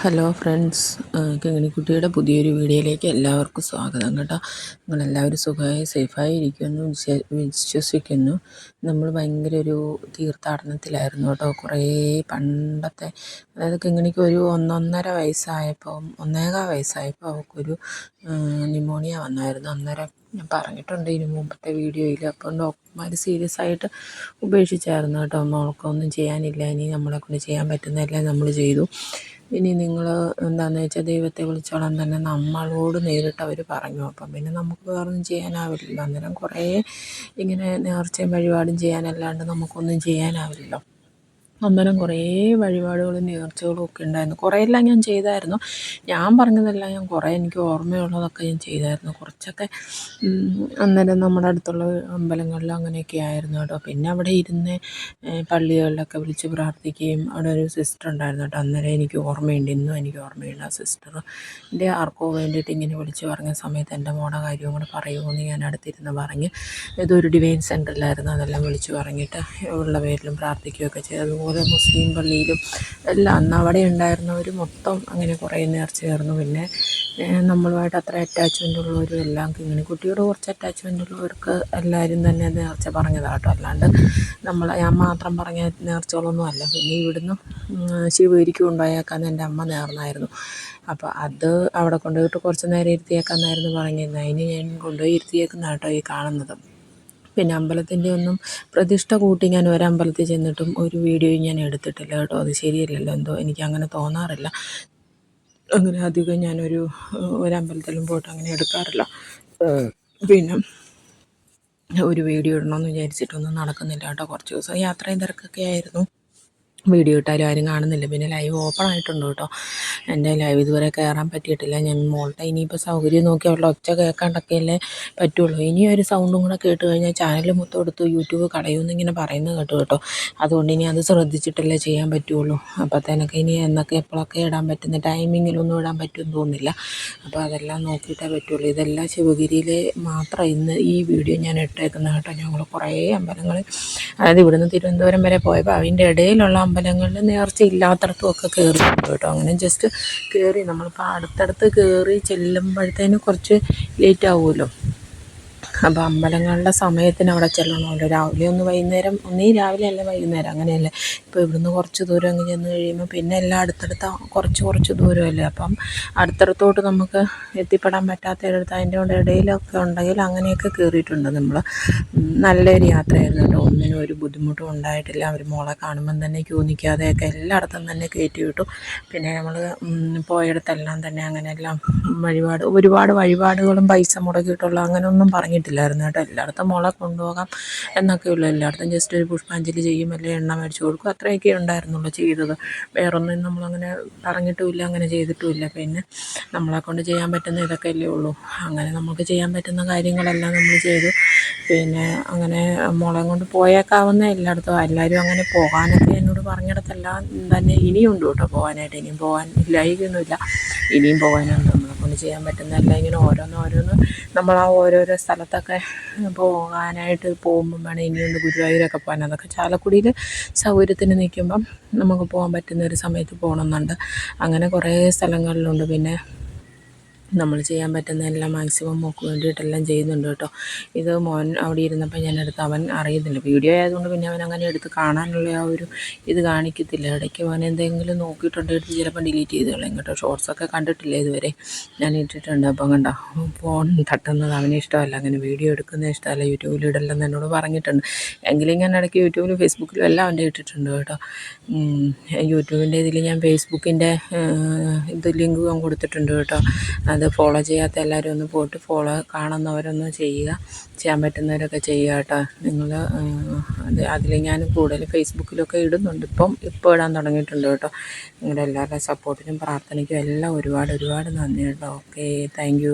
Hello friends കിങ്ങിണിക്കുട്ടിയുടെ പുതിയൊരു വീഡിയോയിലേക്ക് എല്ലാവർക്കും സ്വാഗതം കേട്ടോ. നിങ്ങളെല്ലാവരും സുഖമായി സേഫായി ഇരിക്കുമെന്ന് വിശ്വസിക്കുന്നു. നമ്മൾ ഭയങ്കര ഒരു തീർത്ഥാടനത്തിലായിരുന്നു കേട്ടോ. കുറേ പണ്ടത്തെ അതായത് കിങ്ങിണിക്ക് ഒരു ഒന്നൊന്നര വയസ്സായപ്പം ഒന്നേകാൽ വയസ്സായപ്പോൾ അവൾക്കൊരു ന്യൂമോണിയ വന്നായിരുന്നു. അന്നേരം ഞാൻ പറഞ്ഞിട്ടുണ്ട് ഇതിന് മുമ്പത്തെ വീഡിയോയിൽ അപ്പം ഡോക്ടർമാർ സീരിയസ് ആയിട്ട് ഉപേക്ഷിച്ചായിരുന്നു കേട്ടോ. മോൾക്കൊന്നും ചെയ്യാനില്ല. ഇനി നമ്മളെ കൊണ്ട് ചെയ്യാൻ പറ്റുന്നതെല്ലാം നമ്മൾ ചെയ്തു. ഇനി നിങ്ങൾ എന്താണെന്ന് വെച്ചാൽ ദൈവത്തെ വിളിച്ചോളാൻ തന്നെ നമ്മളോട് നേരിട്ട് അവർ പറഞ്ഞു. അപ്പം പിന്നെ നമുക്ക് വേറൊന്നും ചെയ്യാനാവില്ലല്ലോ. അന്നേരം കുറേ ഇങ്ങനെ നേർച്ചയും വഴിപാടും ചെയ്യാനല്ലാണ്ട് നമുക്കൊന്നും ചെയ്യാനാവില്ലല്ലോ. അന്നേരം കുറേ വഴിപാടുകളും നേർച്ചകളും ഒക്കെ ഉണ്ടായിരുന്നു. കുറേയെല്ലാം ഞാൻ ചെയ്തായിരുന്നു. ഞാൻ പറഞ്ഞതെല്ലാം ഞാൻ കുറേ എനിക്ക് ഓർമ്മയുള്ളതൊക്കെ ഞാൻ ചെയ്തായിരുന്നു. കുറച്ചൊക്കെ അന്നേരം നമ്മുടെ അടുത്തുള്ള അമ്പലങ്ങളിൽ അങ്ങനെയൊക്കെ ആയിരുന്നു കേട്ടോ. പിന്നെ അവിടെ ഇരുന്ന് പള്ളികളിലൊക്കെ വിളിച്ച് പ്രാർത്ഥിക്കുകയും അവിടെ ഒരു സിസ്റ്റർ ഉണ്ടായിരുന്നു കേട്ടോ. അന്നേരം എനിക്ക് ഓർമ്മയുണ്ട്. ഇന്നും എനിക്ക് ഓർമ്മയുണ്ട് ആ സിസ്റ്റർ എന്റെ ആർക്കോ വേണ്ടിയിട്ട് ഇങ്ങനെ വിളിച്ച് പറഞ്ഞ സമയത്ത് എന്റെ മോടെ കാര്യവും കൂടെ പറയുമെന്ന് ഞാൻ അടുത്തിരുന്ന് പറഞ്ഞ് ഇതൊരു ഡിവൈൻ സെന്ററിലായിരുന്നു അതെല്ലാം വിളിച്ച് പറഞ്ഞിട്ട് ഉള്ള പേരിലും പ്രാർത്ഥിക്കുകയൊക്കെ ചെയ്തു. അതുപോലെ മുസ്ലിം പള്ളിയിലും എല്ലാം അന്ന് അവിടെ ഉണ്ടായിരുന്നവർ മൊത്തം അങ്ങനെ കുറേ നേർ ചേർന്നു. പിന്നെ നമ്മളുമായിട്ട് അത്ര അറ്റാച്ച്മെന്റ് ഉള്ളവരും എല്ലാം കുട്ടിയോട് കുറച്ച് അറ്റാച്ച്മെന്റ് ഉള്ളവർക്ക് എല്ലാവരും തന്നെ നേർച്ച പറഞ്ഞതാണ് അല്ലാണ്ട് നമ്മൾ ഞാൻ മാത്രം പറഞ്ഞ നേർച്ചകളൊന്നും അല്ല. പിന്നെ ഇവിടുന്ന് ശിവഗിരിക്ക് ഉണ്ടായേക്കാന്ന് എന്റെ അമ്മ നേർന്നായിരുന്നു. അപ്പോൾ അത് അവിടെ കൊണ്ടുപോയിട്ട് കുറച്ച് നേരം ഇരുത്തിയേക്കാന്നായിരുന്നു പറഞ്ഞിരുന്നത്. അതിന് ഞാൻ കൊണ്ടുപോയി ഇരുത്തിയേക്കുന്ന കേട്ടോ ഈ കാണുന്നത്. പിന്നെ അമ്പലത്തിന്റെ ഒന്നും പ്രതിഷ്ഠ കൂട്ടി ഞാൻ ഒരമ്പലത്തിൽ ചെന്നിട്ടും ഒരു വീഡിയോയും ഞാൻ എടുത്തിട്ടില്ല കേട്ടോ. അത് ശരിയല്ലല്ലോ. എന്തോ എനിക്ക് അങ്ങനെ തോന്നാറില്ല. അങ്ങനെ അധികം ഞാനൊരു ഒരമ്പലത്തിലും പോയിട്ട് അങ്ങനെ എടുക്കാറില്ല. പിന്നെ ഒരു വീഡിയോ ഇടണമെന്ന് വിചാരിച്ചിട്ടൊന്നും നടക്കുന്നില്ല കേട്ടോ. കുറച്ച് ദിവസം യാത്രയും തിരക്കൊക്കെ ആയിരുന്നു. വീഡിയോ ഇട്ടാലും ആരും കാണുന്നില്ല. പിന്നെ ലൈവ് ഓപ്പൺ ആയിട്ടുണ്ട് കേട്ടോ. എന്റെ ലൈവ് ഇതുവരെ കയറാൻ പറ്റിയിട്ടില്ല. ഞാൻ മോളുടെ ഇനിയിപ്പോൾ സൗകര്യം നോക്കി അവളുടെ ഒച്ച കേൾക്കാണ്ടൊക്കെയല്ലേ പറ്റുള്ളൂ. ഇനി ഒരു സൗണ്ടും കൂടെ കേട്ട് കഴിഞ്ഞാൽ ചാനൽ മൊത്തം എടുത്ത് യൂട്യൂബ് കളയുമെന്ന് ഇങ്ങനെ പറയുന്നത് കേട്ടു കേട്ടോ. അതുകൊണ്ട് ഇനി അത് ശ്രദ്ധിച്ചിട്ടല്ലേ ചെയ്യാൻ പറ്റുള്ളൂ. അപ്പോഴത്തേനൊക്കെ ഇനി എന്നൊക്കെ എപ്പോഴൊക്കെ ഇടാൻ പറ്റുന്ന ടൈമിങ്ങിലൊന്നും ഇടാൻ പറ്റുമെന്ന് തോന്നുന്നില്ല. അപ്പോൾ അതെല്ലാം നോക്കിയിട്ടേ പറ്റുള്ളൂ. ഇതെല്ലാം ശിവഗിരിയിലെ മാത്രം ഇന്ന് ഈ വീഡിയോ ഞാൻ ഇട്ടേക്കുന്നത് കേട്ടോ. ഞങ്ങൾ കുറേ അമ്പലങ്ങൾ അതായത് ഇവിടുന്ന് തിരുവനന്തപുരം വരെ പോയപ്പോൾ അതിന്റെ ഇടയിലുള്ള അമ്പലങ്ങളിൽ നേർച്ച ഇല്ലാത്തടത്തും ഒക്കെ കയറിയിട്ടുണ്ട് കേട്ടോ. അങ്ങനെ ജസ്റ്റ് കയറി നമ്മളിപ്പോൾ അടുത്തടുത്ത് കയറി ചെല്ലുമ്പോഴത്തേനും കുറച്ച് ലേറ്റ് ആവുമല്ലോ. അപ്പോൾ അമ്പലങ്ങളുടെ സമയത്തിന് അവിടെ ചെല്ലണമല്ലോ രാവിലെ ഒന്ന് വൈകുന്നേരം ഒന്നീ രാവിലെ അല്ല വൈകുന്നേരം അങ്ങനെയല്ലേ? ഇപ്പോൾ ഇവിടുന്ന് കുറച്ച് ദൂരം അങ്ങ് ചെന്ന് കഴിയുമ്പോൾ പിന്നെ എല്ലാം അടുത്തടുത്ത കുറച്ച് കുറച്ച് ദൂരമല്ലേ? അപ്പം അടുത്തടുത്തോട്ട് നമുക്ക് എത്തിപ്പെടാൻ പറ്റാത്തയിടത്ത് അതിന്റെ കൂടെ ഇടയിലൊക്കെ ഉണ്ടെങ്കിൽ അങ്ങനെയൊക്കെ കയറിയിട്ടുണ്ട് നമ്മൾ നല്ലൊരു യാത്രയായിരുന്നു. കേട്ടോ ഒന്നിനും ഒരു ബുദ്ധിമുട്ടും ഉണ്ടായിട്ടില്ല. അവർ മോളെ കാണുമ്പം തന്നെ ക്യൂ നിൽക്കാതെയൊക്കെ എല്ലായിടത്തും തന്നെ കയറ്റി വിട്ടു. പിന്നെ നമ്മൾ പോയിടത്തെല്ലാം തന്നെ അങ്ങനെയെല്ലാം വഴിപാട് ഒരുപാട് വഴിപാടുകളും പൈസ മുടക്കിയിട്ടുള്ള അങ്ങനെയൊന്നും പറഞ്ഞിട്ടില്ല. പറ്റില്ലായിരുന്നു കേട്ടോ. എല്ലായിടത്തും മോളെ കൊണ്ടുപോകാം എന്നൊക്കെ എല്ലായിടത്തും ജസ്റ്റ് ഒരു പുഷ്പാഞ്ജലി ചെയ്യും അല്ലെങ്കിൽ എണ്ണ മേടിച്ചു കൊടുക്കും. അത്രയൊക്കെ ഉണ്ടായിരുന്നുള്ളൂ ചെയ്തത്. വേറൊന്നും നമ്മളങ്ങനെ പറഞ്ഞിട്ടുമില്ല അങ്ങനെ ചെയ്തിട്ടുമില്ല. പിന്നെ നമ്മളെ കൊണ്ട് ചെയ്യാൻ പറ്റുന്ന ഇതൊക്കെ അല്ലേ ഉള്ളൂ. അങ്ങനെ നമുക്ക് ചെയ്യാൻ പറ്റുന്ന കാര്യങ്ങളെല്ലാം നമ്മൾ ചെയ്തു. പിന്നെ അങ്ങനെ മോളെ കൊണ്ട് പോയേക്കാവുന്ന എല്ലായിടത്തും എല്ലാവരും അങ്ങനെ പോകാനൊക്കെ എന്നോട് പറഞ്ഞിടത്തെല്ലാം തന്നെ ഇനിയുണ്ട് കേട്ടോ പോകാനായിട്ട്. ഇനിയും പോകാൻ ഇല്ലായിരിക്കുന്നില്ല ഇനിയും പോകാനുണ്ട്. നമ്മളെ കൊണ്ട് ചെയ്യാൻ പറ്റുന്നതല്ല ഇങ്ങനെ ഓരോന്നോരോന്ന് ഓരോന്ന് നമ്മൾ ആ ഓരോരോ സ്ഥലത്തൊക്കെ പോകാനായിട്ട് പോകുമ്പം വേണം ഇനിയൊന്ന് ഗുരുവായൂരൊക്കെ പോകാൻ. അതൊക്കെ ചാലക്കുടിയിൽ സൗകര്യത്തിന് നിൽക്കുമ്പം നമുക്ക് പോകാൻ പറ്റുന്ന ഒരു സമയത്ത് പോകണമെന്നുണ്ട്. അങ്ങനെ കുറേ സ്ഥലങ്ങളിലുണ്ട്. പിന്നെ നമ്മൾ ചെയ്യാൻ പറ്റുന്ന എല്ലാം മാക്സിമം മോൾക്ക് വേണ്ടിയിട്ടെല്ലാം ചെയ്യുന്നുണ്ട് കേട്ടോ. ഇത് മോൻ അവിടെ ഇരുന്നപ്പോൾ ഞാൻ എടുത്ത് അവൻ അറിയുന്നില്ല. വീഡിയോ ആയതുകൊണ്ട് പിന്നെ അവൻ അങ്ങനെ എടുത്ത് കാണാനുള്ള ആ ഒരു ഇത് കാണിക്കത്തില്ല. ഇടയ്ക്ക് അവൻ എന്തെങ്കിലും നോക്കിയിട്ടുണ്ട് എടുത്ത് ചിലപ്പോൾ ഡിലീറ്റ് ചെയ്ത് കളയും കേട്ടോ. ഷോർട്സൊക്കെ കണ്ടിട്ടില്ല ഇതുവരെ? ഞാൻ ഇട്ടിട്ടുണ്ട്. അപ്പം കണ്ടോ? ഫോൺ തട്ടുന്നത് അവന് ഇഷ്ടമല്ല. അങ്ങനെ വീഡിയോ എടുക്കുന്നത് ഇഷ്ടമല്ല. യൂട്യൂബിൽ ഇടലെന്ന് എന്നോട് പറഞ്ഞിട്ടുണ്ട്. എങ്കിലും ഞാൻ ഇടയ്ക്ക് യൂട്യൂബിലും ഫേസ്ബുക്കിലും എല്ലാം അവന്റെ ഇട്ടിട്ടുണ്ട് കേട്ടോ. യൂട്യൂബിന്റെ ഇതിൽ ഞാൻ ഫേസ്ബുക്കിന്റെ ഇത് ലിങ്ക് കൊടുത്തിട്ടുണ്ട് കേട്ടോ. അത് ഫോളോ ചെയ്യാത്ത എല്ലാവരും ഒന്ന് പോയിട്ട് ഫോളോ കാണുന്നവരൊന്ന് ചെയ്യുക. ചെയ്യാൻ പറ്റുന്നവരൊക്കെ ചെയ്യുക കേട്ടോ. നിങ്ങൾ അത് അതിൽ ഞാൻ കൂടുതൽ ഫേസ്ബുക്കിലൊക്കെ ഇടുന്നുണ്ട്. ഇപ്പം ഇപ്പോൾ ഇടാൻ തുടങ്ങിയിട്ടുണ്ട് കേട്ടോ. നിങ്ങളുടെ എല്ലാവരുടെ സപ്പോർട്ടിനും പ്രാർത്ഥനയ്ക്കും എല്ലാം ഒരുപാട് ഒരുപാട് നന്ദി കേട്ടോ. Okay thank